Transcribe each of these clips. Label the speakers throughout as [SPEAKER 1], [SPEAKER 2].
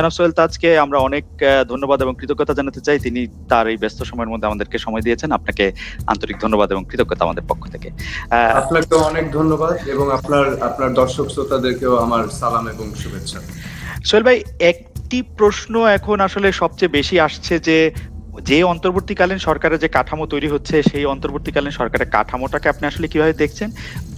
[SPEAKER 1] জনাব সোহেল তাজকে আমরা অনেক ধন্যবাদ এবং কৃতজ্ঞতা জানাতে চাই। তিনি তার এই ব্যস্ত সময়ের মধ্যে আমাদেরকে সময় দিয়েছেন। আপনাকে আন্তরিক ধন্যবাদ এবং কৃতজ্ঞতা আমাদের পক্ষ থেকে। আহ,
[SPEAKER 2] আপনাকে অনেক ধন্যবাদ এবং আপনার আপনার দর্শক শ্রোতাদেরকেও আমার সালাম এবং শুভেচ্ছা।
[SPEAKER 1] সোহেল ভাই একটি প্রশ্ন এখন আসলে সবচেয়ে বেশি আসছে যে যে অন্তর্বর্তীকালীন সরকারের যে কাঠামো তৈরি হচ্ছে, সেই অন্তর্বর্তীকালীন সরকারের কাঠামোটাকে আপনি আসলে কীভাবে দেখছেন?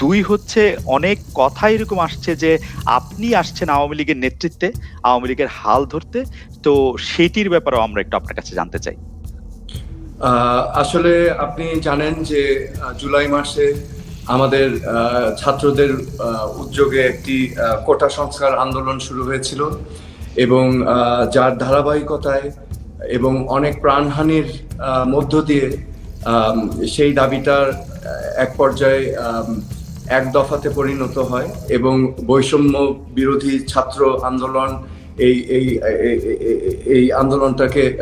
[SPEAKER 1] দুই হচ্ছে, অনেক কথা এরকম আসছে যে আপনি আসছেন আওয়ামী লীগের নেতৃত্বে, আওয়ামী লীগের হাল ধরতে। তো সেটির ব্যাপারেও আমরা একটু আপনার কাছে জানতে চাই।
[SPEAKER 2] আসলে আপনি জানেন যে জুলাই মাসে আমাদের ছাত্রদের উদ্যোগে একটি কোটা সংস্কার আন্দোলন শুরু হয়েছিল এবং যার ধারাবাহিকতায় এবং অনেক প্রাণহানির মধ্য দিয়ে সেই দাবিটার এক পর্যায়ে এক দফাতে পরিণত হয় এবং বৈষম্য বিরোধী ছাত্র আন্দোলন এই এই এই- আন্দোলনটাকে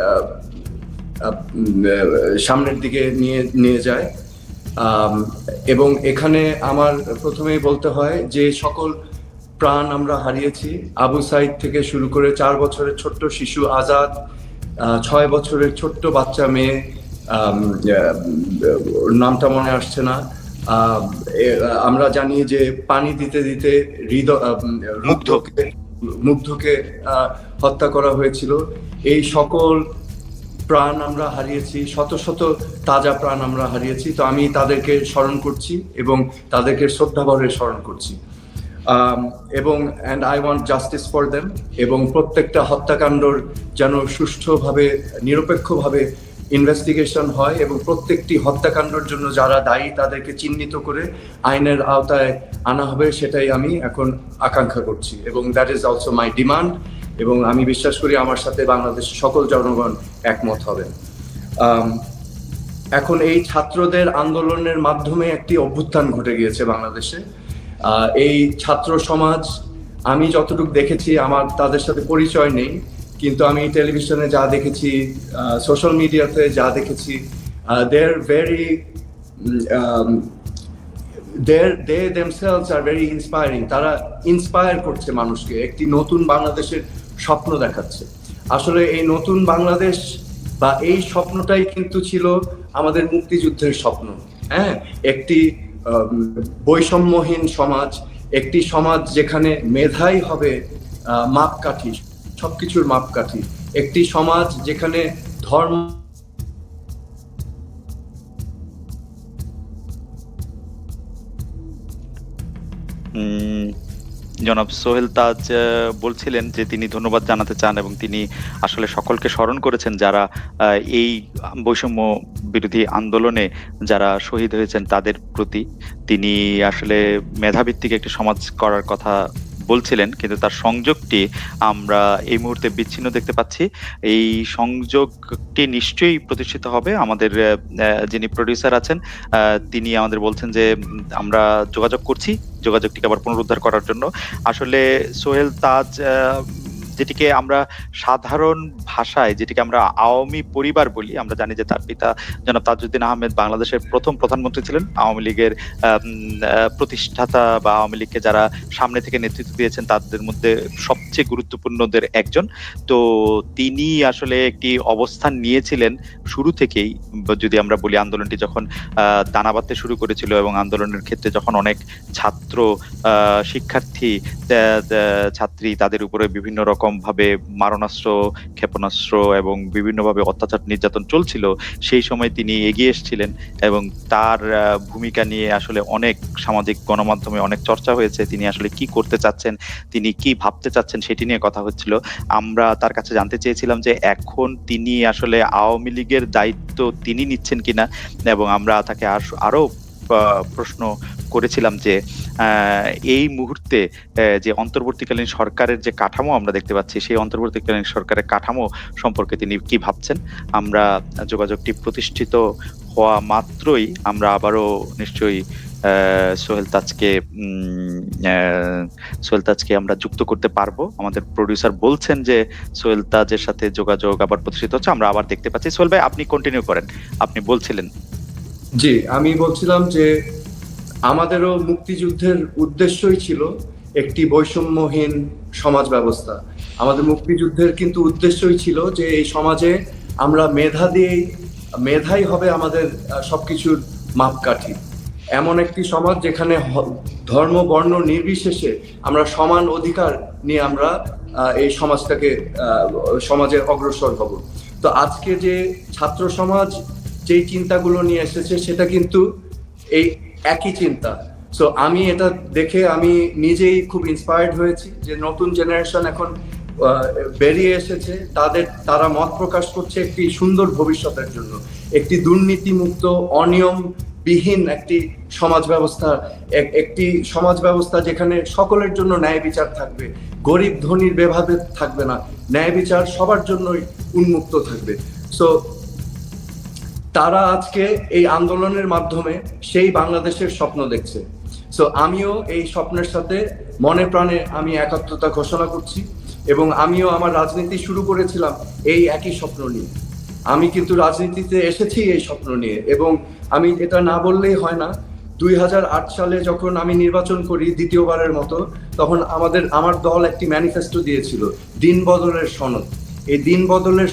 [SPEAKER 2] সামনের দিকে নিয়ে নিয়ে যায়। এবং এখানে আমার প্রথমেই বলতে হয় যে সকল প্রাণ আমরা হারিয়েছি। আবু সাইদ থেকে শুরু করে চার বছরের ছোট্ট শিশু আজাদ ছয় বছরের ছোট্ট বাচ্চা মেয়ে নামটা মনে আসছে না। আমরা জানি যে পানি দিতে দিতে হৃদয় মুগ্ধকে। মুগ্ধকে হত্যা করা হয়েছিল। এই সকল প্রাণ আমরা হারিয়েছি শত শত তাজা প্রাণ আমরা হারিয়েছি। তো আমি তাদেরকে স্মরণ করছি এবং তাদেরকে শ্রদ্ধাভরে স্মরণ করছি। এবং and I want justice for them এবং প্রত্যেকটা হত্যাকাণ্ডর যেন সুষ্ঠুভাবে, নিরপেক্ষভাবে ইনভেস্টিগেশন হয় এবং প্রত্যেকটি হত্যাকাণ্ডের জন্য যারা দায়ী তাদেরকে চিহ্নিত করে আইনের আওতায় আনা হবে সেটাই আমি এখন আকাঙ্ক্ষা করছি। এবং that is also my demand এবং আমি বিশ্বাস করি আমার সাথে বাংলাদেশের সকল জনগণ একমত হবেন এখন এই ছাত্রদের আন্দোলনের মাধ্যমে একটি অভ্যুত্থান ঘটে গিয়েছে বাংলাদেশে। এই ছাত্র সমাজ, আমি যতটুকু দেখেছি, আমার তাদের সাথে পরিচয় নেই, কিন্তু আমি টেলিভিশনে যা দেখেছি সোশ্যাল মিডিয়াতে যা দেখেছি they are very there they themselves are very inspiring তারা ইন্সপায়ার করছে মানুষকে, একটি নতুন বাংলাদেশের স্বপ্ন দেখাচ্ছে। আসলে এই নতুন বাংলাদেশ বা এই স্বপ্নটাই কিন্তু ছিল আমাদের মুক্তিযুদ্ধের স্বপ্ন। হ্যাঁ একটি বৈষম্যহীন সমাজ একটি সমাজ যেখানে মেধাই হবে মাপকাঠি সবকিছুর মাপকাঠি। একটি সমাজ যেখানে ধর্ম
[SPEAKER 1] উম, জনাব সোহেল তাজ বলছিলেন যে তিনি ধন্যবাদ জানাতে চান এবং তিনি আসলে সকলকে স্মরণ করেছেন যারা এই বৈষম্য বিরোধী আন্দোলনে যারা শহীদ হয়েছেন তাদের প্রতি। তিনি আসলে মেধাভিত্তিক একটি সমাজ করার কথা বলছিলেন, কিন্তু তার সংযোগটি আমরা এই মুহূর্তে বিচ্ছিন্ন দেখতে পাচ্ছি। এই সংযোগটি নিশ্চয়ই প্রতিষ্ঠিত হবে। আমাদের যিনি প্রডিউসার আছেন তিনি আমাদের বলছেন যে, আমরা যোগাযোগ করছি। যোগাযোগটিকে আবার পুনরুদ্ধার করার জন্য। আসলে সোহেল তাজ যেটিকে আমরা সাধারণ ভাষায় যেটিকে আমরা আওয়ামী পরিবার বলি, আমরা জানি যে তার পিতা জনাব তাজউদ্দিন আহমেদ বাংলাদেশের প্রথম প্রধানমন্ত্রী ছিলেন। আওয়ামী লীগের প্রতিষ্ঠাতা বা আওয়ামী লীগকে যারা সামনে থেকে নেতৃত্ব দিয়েছেন, তাদের মধ্যে সবচেয়ে গুরুত্বপূর্ণদের একজন। তো তিনি আসলে একটি অবস্থান নিয়েছিলেন শুরু থেকেই, যদি আমরা বলি আন্দোলনটি যখন দানা বাঁধতে শুরু করেছিল এবং আন্দোলনের ক্ষেত্রে যখন অনেক ছাত্র শিক্ষার্থী ছাত্রী তাদের উপরে বিভিন্ন রকম ভাবে মারণাস্ত্র, ক্ষেপণাস্ত্র এবং বিভিন্নভাবে অত্যাচার নির্যাতন চলছিল, সেই সময় তিনি এগিয়ে এসেছিলেন এবং তার ভূমিকা নিয়ে আসলে অনেক সামাজিক গণমাধ্যমে অনেক চর্চা হয়েছে, তিনি আসলে কি করতে চাচ্ছেন, তিনি কি ভাবতে চাচ্ছেন সেটি নিয়ে কথা হচ্ছিল। আমরা তার কাছে জানতে চেয়েছিলাম যে এখন তিনি আসলে আওয়ামী লীগের দায়িত্ব তিনি নিচ্ছেন কিনা এবং আমরা তাকে আর- প্রশ্ন করেছিলাম যে এই মুহূর্তে যে অন্তর্বর্তীকালীন সরকারের যে কাঠামো আমরা দেখতে পাচ্ছি, সেই অন্তর্বর্তীকালীন সরকারের কাঠামো সম্পর্কে তিনি কি ভাবছেন? আমরা যোগাযোগটি প্রতিষ্ঠিত হওয়া মাত্রই আমরা আবারও নিশ্চয়ই সোহেল তাজকে সোহেল তাজকে আমরা যুক্ত করতে পারব। আমাদের প্রডিউসার বলছেন যে, সোহেল তাজের সাথে যোগাযোগ আবার প্রতিষ্ঠিত হচ্ছে, আমরা আবার দেখতে পাচ্ছি। সোহেল ভাই, আপনি কন্টিনিউ করেন। আপনি বলছিলেন।
[SPEAKER 2] জি, আমি বলছিলাম যে আমাদেরও মুক্তিযুদ্ধের উদ্দেশ্যই ছিল একটি বৈষম্যহীন সমাজ ব্যবস্থা। আমাদের মুক্তিযুদ্ধের কিন্তু উদ্দেশ্যই ছিল যে এই সমাজে আমরা মেধা দিয়েই মেধাই হবে আমাদের আহ, সবকিছুর মাপকাঠি। এমন একটি সমাজ যেখানে ধর্ম বর্ণ নির্বিশেষে আমরা সমান অধিকার নিয়ে আমরা এই সমাজটাকে সমাজে অগ্রসর হব। তো আজকে যে ছাত্র সমাজ যেই চিন্তাগুলো নিয়ে এসেছে সেটা কিন্তু এই একই চিন্তা। সো আমি এটা দেখে আমি নিজেই খুব ইন্সপায়ার্ড হয়েছি যে নতুন জেনারেশন এখন বেরিয়ে এসেছে। তাদের, তারা মত প্রকাশ করছে একটি সুন্দর ভবিষ্যতের জন্য। একটি দুর্নীতিমুক্ত অনিয়ম বিহীন একটি সমাজ ব্যবস্থা, এক- একটি সমাজ ব্যবস্থা যেখানে সকলের জন্য ন্যায় বিচার থাকবে। গরিব ধনীর বেভাবে থাকবে না। ন্যায় বিচার সবার জন্যই উন্মুক্ত থাকবে। সো তারা আজকে এই আন্দোলনের মাধ্যমে সেই বাংলাদেশের স্বপ্ন দেখছে। সো আমিও এই স্বপ্নের সাথে মনে প্রাণে আমি একাত্মতা ঘোষণা করছি এবং আমিও আমার রাজনীতি শুরু করেছিলাম এই একই স্বপ্ন নিয়ে। আমি কিন্তু রাজনীতিতে এসেছি এই স্বপ্ন নিয়ে এবং আমি এটা না বললেই হয় না, দুই হাজার আট সালে যখন আমি নির্বাচন করি দ্বিতীয়বারের মতো, তখন আমাদের, আমার দল একটি ম্যানিফেস্টো দিয়েছিল দিন বদলের সনদ। এই দিন বদলের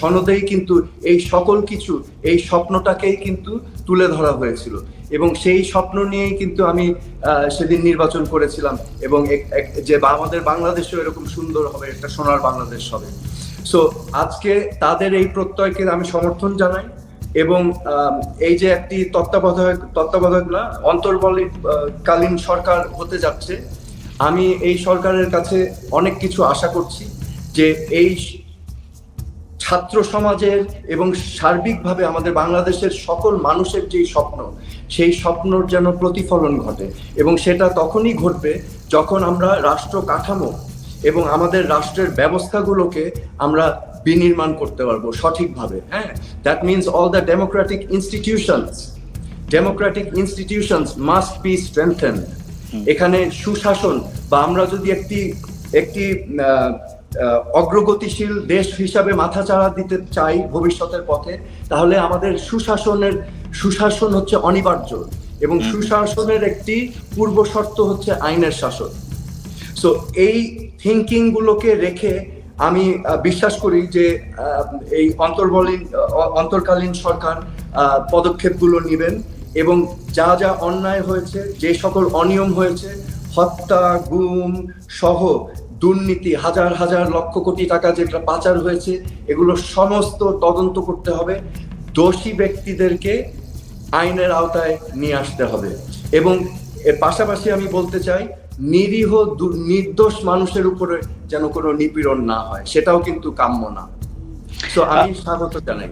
[SPEAKER 2] সনদেই কিন্তু এই সকল কিছু, এই স্বপ্নটাকেই কিন্তু তুলে ধরা হয়েছিল। এবং সেই স্বপ্ন নিয়েই কিন্তু আমি সেদিন নির্বাচন করেছিলাম এবং যে আমাদের বাংলাদেশও এরকম সুন্দর হবে, একটা সোনার বাংলাদেশ হবে। সো আজকে তাদের এই প্রত্যয়কে আমি সমর্থন জানাই এবং এই যে একটি তত্ত্বাবধায়ক তত্ত্বাবধায়ক না অন্তর্বলীকালীন সরকার হতে যাচ্ছে, আমি এই সরকারের কাছে অনেক কিছু আশা করছি যে এই ছাত্র সমাজের এবং সার্বিকভাবে আমাদের বাংলাদেশের সকল মানুষের যেই স্বপ্ন সেই স্বপ্নর যেন প্রতিফলন ঘটে এবং সেটা তখনই ঘটবে যখন আমরা রাষ্ট্র কাঠামো এবং আমাদের রাষ্ট্রের ব্যবস্থাগুলোকে আমরা বিনির্মাণ করতে পারব সঠিকভাবে হ্যাঁ? That means all the democratic institutions democratic institutions must be strengthen এখানে সুশাসন বা আমরা যদি একটি একটি অগ্রগতিশীল দেশ হিসাবে মাথাচাড়া দিতে চাই ভবিষ্যতের পথে তাহলে আমাদের সুশাসনের সুশাসন হচ্ছে অনিবার্য এবং সুশাসনের একটি পূর্ব শর্ত হচ্ছে আইনের শাসন। সো এই থিঙ্কিং গুলোকে রেখে আমি বিশ্বাস করি যে এই অন্তর্বলীন অন্তর্কালীন সরকার পদক্ষেপগুলো নেবেন এবং যা যা অন্যায় হয়েছে যে সকল অনিয়ম হয়েছে হত্যা গুম সহ দুর্নীতি, হাজার হাজার লক্ষ কোটি টাকা যেটা পাচার হয়েছে, এগুলো সমস্ত তদন্ত করতে হবে। দোষী ব্যক্তিদেরকে আইনের আওতায় নিয়ে আসতে হবে। এবং এর পাশাপাশি আমি বলতে চাই, নিরীহ নির্দোষ মানুষের উপরে যেন কোনো নিপীড়ন না হয়, সেটাও কিন্তু কাম্য না। তো আমি স্বাগত জানাই।